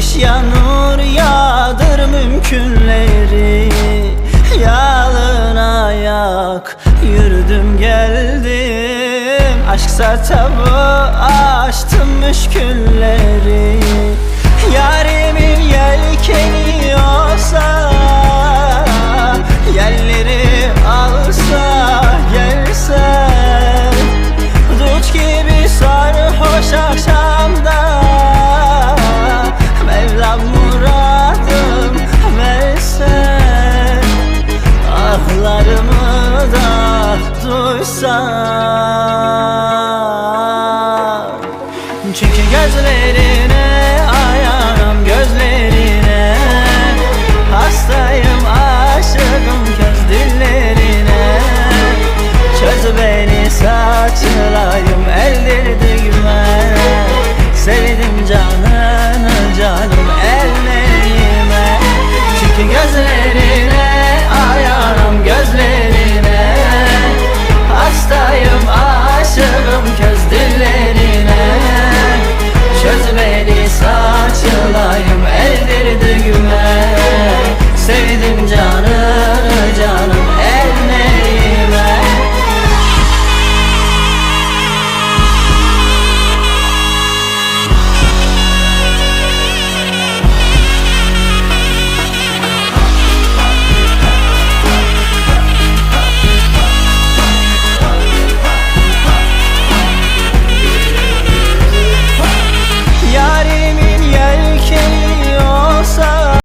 Güneş yanur yağdır mümkünleri. Yalın ayak yürüdüm geldim. Aşksa tabu aşk varsa Çünkü gözlerine.